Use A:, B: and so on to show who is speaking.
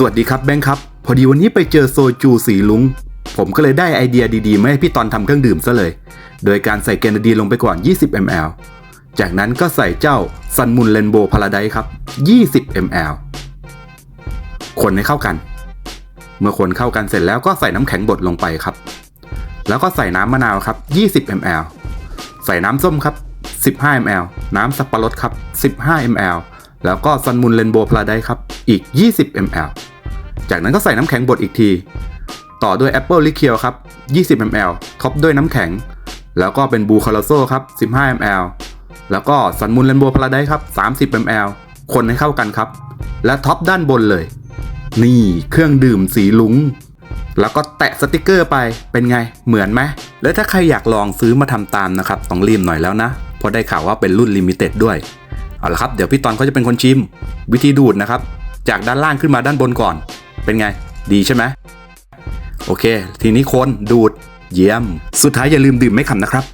A: สวัสดีครับแบงค์ครับ พอดีวันนี้ไปเจอโซจูสีลุง ผมก็เลยได้ไอเดียดีๆ มาให้พี่ตอนทำเครื่องดื่มซะเลย โดยการใส่แกนดีลงไปก่อน 20 ml จากนั้นก็ใส่เจ้าซันมุนเรนโบพาราไดครับ 20 ml คนให้เข้ากัน เมื่อคนเข้ากันเสร็จแล้วก็ใส่น้ำแข็งบดลงไปครับ แล้วก็ใส่น้ำมะนาวครับ 20 ml ใส่น้ำส้มครับ 15 ml น้ำสับปะรดครับ 15 ml แล้วก็ซันมุนเรนโบพาราไดครับ อีก 20 ml จากนั้นก็ใส่น้ำแข็งบดอีกที ต่อด้วยแอปเปิลลิเคียวครับ 20 ml ท็อปด้วยน้ำแข็ง แล้วก็เป็นบูคาราโซครับ 15 ml แล้วก็ซันมุนเรนโบพาราไดครับ 30 ml คนให้เข้ากันครับ และท็อปด้านบนเลย นี่เครื่องดื่มสีลุง แล้วก็แตะสติกเกอร์ไปเป็นไงเหมือนไหมและถ้าใครอยากลองซื้อมาทำตามนะครับต้องรีบหน่อยแล้วนะเพราะได้ข่าวว่าเป็นรุ่นลิมิเต็ดด้วยเอาละครับ เดี๋ยวพี่ตอนเขาจะเป็นคนชิม วิธีดูดนะครับ จากด้านล่างขึ้นมาด้านบนก่อน เป็นไง ดีใช่ไหมโอเค ทีนี้คนดูดเยี่ยม สุดท้ายอย่าลืมดื่มไม่ขำนะครับ